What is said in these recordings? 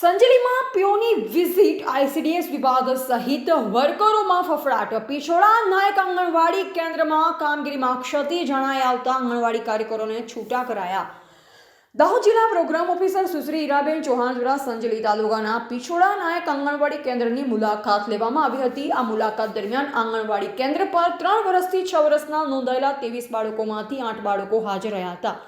સંજેલીમાં પીઓની visit ICDS વિભાગ સહિત વર્કરોમાં ફફડાટ પિછોડા. નાયક આંગણવાડી કેન્દ્રમાં કામગીરીમાં ક્ષતિ જણાય આવતા આંગણવાડી કાર્યકરોને છૂટા કરાયા. દાહોદ જિલ્લા પ્રોગ્રામ ઓફિસર સુશ્રી ઈરાબેન ચૌહાણ દ્વારા સંજલી તાલુકાના પિછોડા નાયક આંગણવાડી કેન્દ્રની મુલાકાત લેવામાં આવી હતી. આ મુલાકાત દરમિયાન આંગણવાડી કેન્દ્ર પર ત્રણ વર્ષથી છ વર્ષના નોંધાયેલા ત્રેવીસ બાળકોમાંથી આઠ બાળકો હાજર રહ્યા હતા.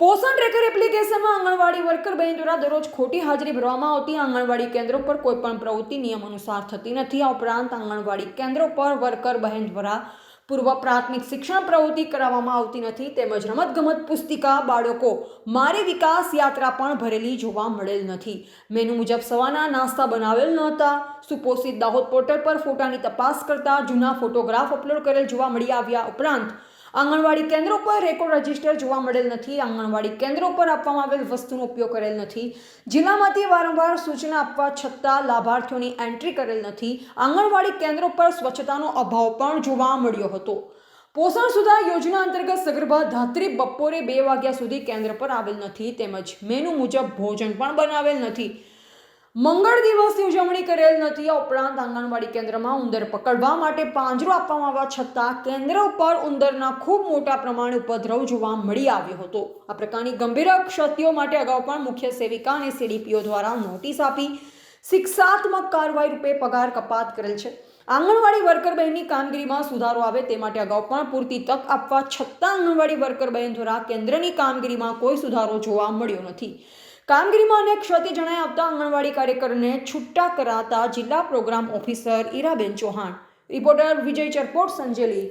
પોષણ ટ્રેકર એપ્લિકેશનમાં આંગણવાડી વર્કર બહેન દ્વારા દરરોજ ખોટી હાજરી ભરવામાં આવતી આંગણવાડી કેન્દ્રો પર કોઈપણ પ્રવૃત્તિ નિયમ અનુસાર થતી નથી. આ ઉપરાંત આંગણવાડી કેન્દ્રો પર વર્કર બહેન દ્વારા પૂર્વ પ્રાથમિક શિક્ષણ પ્રવૃત્તિ કરાવવામાં આવતી નથી તેમજ રમતગમત પુસ્તિકા બાળકો મારી વિકાસ યાત્રા પણ ભરેલી જોવા મળેલ નથી. મેનુ મુજબ સવારના નાસ્તા બનાવેલ નહોતા સુપોષિત દાહોદ પોર્ટલ પર ફોટાની તપાસ કરતા જૂના ફોટોગ્રાફ અપલોડ કરેલ જોવા મળી આવ્યા ઉપરાંત આંગણવાડી કેન્દ્રો પર રેકોર્ડ રજિસ્ટર જોવા મળેલ નથી. આંગણવાડી કેન્દ્રો પર આપવામાં આવેલ વસ્તુનો ઉપયોગ કરેલ નથી. જિલ્લામાંથી વારંવાર સૂચના આપવા છતાં લાભાર્થીઓની એન્ટ્રી કરેલ નથી. આંગણવાડી કેન્દ્રો પર સ્વચ્છતાનો અભાવ પણ જોવા મળ્યો હતો. પોષણ સુધા યોજના અંતર્ગત સગર્ભા ધાત્રી બપોરે બે વાગ્યા સુધી કેન્દ્ર પર આવેલ નથી. તેમજ મેનુ મુજબ ભોજન પણ બનાવેલ નથી. મંગળ દિવસની ઉજવણી કરેલ નથી. ઉપરાંત આંગણવાડી કેન્દ્રમાં ઉંદર પકડવા માટે પાંજરો આપવામાં આવવા છતાં કેન્દ્ર ઉપર ઉંદરના ખૂબ મોટા પ્રમાણે ઉપદ્રવ જોવા મળી આવ્યો હતો. આ પ્રકારની ગંભીર ક્ષતિઓ માટે અગાઉ પણ મુખ્ય સેવિકા અને સીડીપીઓ દ્વારા નોટિસ આપી શિક્ષાત્મક કાર્યવાહી રૂપે પગાર કપાત કરેલ છે. આંગણવાડી વર્કર બહેનની કામગીરીમાં સુધારો આવે તે માટે અગાઉ પણ પૂરતી તક આપવા છતાં આંગણવાડી વર્કર બહેન દ્વારા કેન્દ્રની કામગીરીમાં કોઈ સુધારો જોવા મળ્યો નથી. કામગીરીમાં અનેક ક્ષતિ જણાઈ આવતા આંગણવાડી કાર્યકરને છૂટા કરાતા જિલ્લા programme officer Iraben Chauhan. Reporter Vijay Charpot Sanjeli.